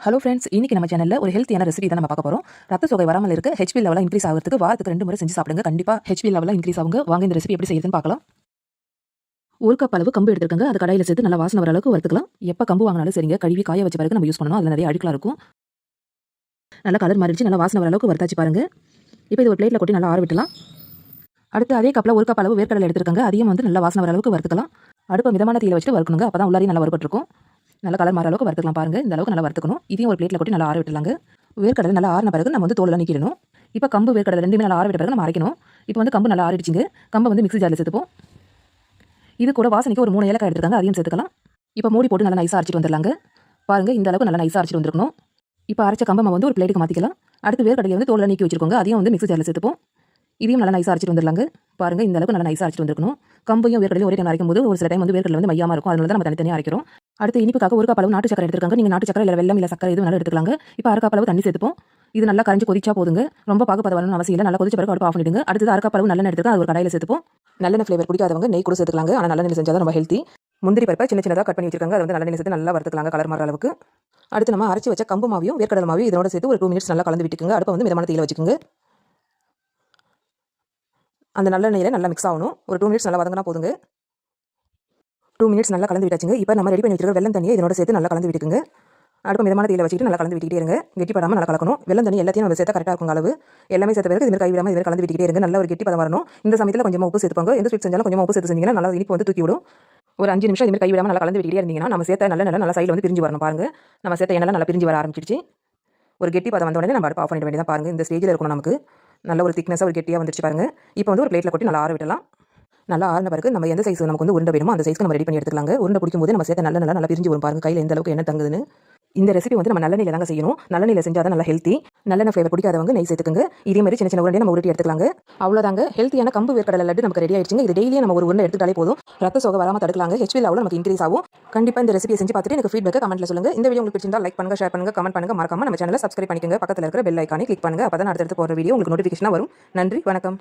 Hello friends இன்றைக்கி நம்ம சேனலில் ஒரு ஹெல்த்தியான ரெசிபி தான் நம்ம பார்க்க போகிறோம் ரத்த சோகை வராமல் இருக்க ஹெச்பி லெவலாக இன்க்ரீஸ் ஆகிறதுக்கு வாரத்துக்கு ரெண்டு முறை செஞ்சு சாப்பிடுங்க. கண்டிப்பாக ஹெச்பி லெவலாக இன்க்ரீஸ் ஆகுங்க. வாங்க இந்த ரெசிபி எப்படி செய்யுதுன்னு பார்க்கலாம். ஒரு கப் அளவு கம்பு எடுத்துருக்காங்க. அது கடையில் சேர்த்து நல்லா வாசனை வர அளவுக்கு வறுத்துக்கலாம். எப்போ கம்பு வாங்கினாலும் சரிங்க. கழுவி காய வச்ச பிறகு நம்ம யூஸ் பண்ணணும் அதில் நிறைய அழுக்கலாம் இருக்கும். நல்லா கலர் மாறிடுச்சு. நல்லா வாசனை வர அளவுக்கு வறுத்தாச்சு பாருங்க. இப்போ இது ஒரு பிளேட்டில் கொட்டி நல்லா ஆற விட்டலாம் அடுத்து அதே கப்பில் ஒரு கப் அளவு வேர்க்கடலை எடுத்துருக்காங்க. அதையும் வந்து நல்லா வாசனை வர அளவுக்கு வறுத்துக்கலாம். அடுப்பை மிதமான தீயில் வச்சுட்டு வறுக்கணுங்க. அப்போ தான் உள்ளாரையும் நல்லா வறுபட்டுருக்கும். நல்லா கலர் மாற அளவுக்கு வறுத்துக்கலாம் பாருங்கள் இந்த அளவுக்கு நல்லா வறுத்துக்கணும். இதையும் ஒரு பிளேட்டில் கொட்டி நல்லா ஆற விட்டுலாங்க வேர்க்கடலை நல்லா ஆறின பிறகு நம்ம வந்து தோலெல்லாம் நீக்கிடணும். இப்போ கம்பு வேர்க்கடலை ரெண்டுமே நல்லா ஆற விட்ட பிறகு நம்ம அரைக்கணும். இப்போ வந்து கம்பு நல்லா ஆறிடுச்சிங்க. கம்பை வந்து மிக்ஸி ஜாரில் சேர்த்துப்போம். இது கூட வாசனைக்கு ஒரு மூணு ஏலக்காய் எடுத்துருக்காங்க. அதையும் சேர்த்துக்கலாம். இப்போ மூடி போட்டு நல்லா நைஸாக அரைச்சிட்டு வந்துடலாங்க. பாருங்க இந்த அளவுக்கு நல்லா நைஸாக அரைச்சிட்டு வந்துருக்கணும். இப்போ அரைச்ச கம்பை நம்ம வந்து ஒரு பிளேட்டுக்கு மாற்றிக்கலாம் அடுத்து வேர்க்கடலை வந்து தோலில் நீக்கி வச்சிருக்கோங்க. அதையும் வந்து மிக்ஸி ஜாரில் சேர்த்துப்போம். இதையும் நல்லா நைஸாக அரைச்சிட்டு வந்துடலாங்க. பாருங்க இந்த அளவுக்கு நல்லா நைஸாக அரைச்சிட்டு வந்துருக்கணும். கம்பையும் வேர்க்கடலையும் ஒரே டைம் அரைக்கும் போது ஒரு சில டைம் வந்து வேர்க்கடலை வந்து மையமாக இருக்கும். அதனால தான் நம்ம தனித்தனியாக அரைக்கிறோம். அடுத்து இனிப்புக்காக ஒரு கப் நாட்டு சக்கரை எடுத்துருக்காங்க. நீங்கள் நாட்டு சக்கரை இல்லை வெள்ளம் இல்லை சக்கரை எதுவும் நல்லா எடுத்துக்கலாங்க. இப்போ அரை தண்ணி சேர்த்துப்போம். இது நல்லா கரைஞ்சி கொதிச்சா போதுங்க. ரொம்ப பாகுபத வரணும் அவசியம் இல்லை. நல்லா கொதிச்ச பிறகு அடுப்பு ஆஃப் பண்ணிடுங்க. அடுத்து அரை கப் அளவு நல்லெண்ணெய் எடுத்துக்கலாம் அது ஒரு கடையில் சேர்த்துப்போம். நல்லெண்ணெய் ஃப்ளேவர் பிடிக்காதவங்க நெய் கூட சேர்த்துக்கலாங்க. ஆனால் நல்லெண்ணெய் செஞ்சால் ரொம்ப ஹெல்த்தி முந்திரி பருப்பை சின்ன சின்னதாக கட் பண்ணி வச்சிருக்காங்க. அது வந்து நல்லெண்ணெய் சேர்த்து நல்லா வறுத்துக்கலாங்க கலர் மாற அளவுக்கு. அடுத்து நம்ம அரைச்சி வச்ச கம்பு மாவியும் வேர்க்கடலை மாவியும் இதோட சேர்த்து ஒரு டூ மினிட்ஸ் நல்லா கலந்து விட்டுக்குங்க. அடுப்பை வந்து மிதமான தீயில வச்சுக்கோங்க. அந்த நல்லெண்ணெயில் நல்லா மிக்ஸ் ஆகணும். ஒரு டூ மினிட்ஸ் நல்லா வதங்கினா போதுங்க. டூ மினிட்ஸ் நல்லா கலந்து விட்டாச்சுங்க. இப்போ நம்ம ரெடி பண்ணி வச்சிருக்க வெள்ளம் தண்ணியை இதனோட சேர்த்து நல்லா கலந்து விட்டுக்குங்க. அடுப்பு மிதமான தீயில வச்சுட்டு நல்லா கலந்து விட்டுக்கிட்டே இருங்க. கெட்டி படாமல் நல்லா கலக்கணும். வெள்ளம் தண்ணி எல்லாத்தையும் நம்ம சேர்த்தா கரெக்டாக இருக்கும் அளவு. எல்லாமே சேர்த்த பிறகு இதுமாதிரி கைவிடாமல் இதுமாதிரி இது கலந்து விட்டுக்கிட்டே இருங்க. நல்ல ஒரு கெட்டி பதம் வரணும். இந்த சமயத்தில் கொஞ்சமாக உப்பு சேர்த்துப்பாங்க எந்த ஸ்வீட் செஞ்சாலும் கொஞ்சமாக உப்பு சேர்த்து செஞ்சீங்கன்னா நல்லா இனிப்பு வந்து தூக்கி விடும். ஒரு அஞ்சு நிமிஷம் இதுமாதிரி கைவிடாமல் நல்லா கலந்து விட்டுக்கிட்டே இருந்தீங்கன்னா நம்ம சேர்த்த நல்ல நல்லா நல்லா சைடில் வந்து பிரிஞ்சு வரணும் பாருங்க. நம்ம சேர்த்த எண்ணெய் நல்லா பிரிஞ்சு வர ஆரம்பிச்சிச்சு ஒரு கெட்டி பதம் வந்த உடனே நம்ம அடுப்பு ஆஃப் பண்ணிட வேண்டியதான் பாருங்க. இந்த ஸ்டேஜில் இருக்கணும் நமக்கு. நல்ல ஒரு திக்னஸாக ஒரு கெட்டியாக வந்துருச்சு பாருங்க. இப்போ வந்து ஒரு பிளேட்டில் கொட்டி நல்லா ஆற விடலாம். நல்லா ஆறின பிறகு நம்ம எந்த சைஸ் நமக்கு வந்து உருண்டை வேணுமோ அந்த சைஸ்க்கு நம்ம ரெடி பண்ணி எடுத்துக்கலாங்க. உருண்டை பிடிக்கும் போது நம்ம சேர்த்து நல்ல நல்லா நல்லா பிரிஞ்சு வரும் பாருங்க. கையில் எந்த அளவுக்கு என்ன தங்குதுன்னு. இந்த ரெசிபி வந்து நம்ம நல்லெண்ணெயில் தாங்க செய்யணும். நல்லெண்ணெயில் செஞ்சால் தான் நல்லா ஹெல்த்தி நல்லெண்ணெய் ஃப்ளேவர் பிடிக்காதவங்க நெய் சேர்த்துக்குங்க. இதே மாதிரி சின்ன சின்ன உருண்டை நம்ம உருட்டி எடுத்துக்கலாங்க. அவ்வளோதாங்க. ஹெல்த்தியான கம்பு வேர்க்கடலை லட்டு நமக்கு ரெடி ஆயிடுச்சுங்க. இது டெய்லியும் நம்ம ஒரு உருண்டை எடுத்துட்டாலே போதும். ரத்த சோக வராமல் தடுக்கலாங்க. ஹெச்பி அவ்வளோ நமக்கு இன்க்ரீஸ் ஆகும். கண்டிப்பாக இந்த ரெசிபியை செஞ்சு பார்த்துட்டு எனக்கு ஃபீட்பேக் கமெண்ட்ல சொல்லுங்க. இந்த வீடியோ உங்களுக்கு பிடிச்சிருந்தா லைக் பண்ணுங்க ஷேர் பண்ணுங்க கமெண்ட் பண்ணுங்க. மறக்காம நம்ம சேனலை சப்ஸ்கிரைப் பண்ணிக்கோங்க. பக்கத்தில் இருக்கிற பெல் ஐக்கானே கிளிக் பண்ணுங்க. அப்பதான் அடுத்தடுத்து போகிற வீடியோ உங்களுக்கு நோட்டிஃபிகேஷன் வரும். நன்றி வணக்கம்.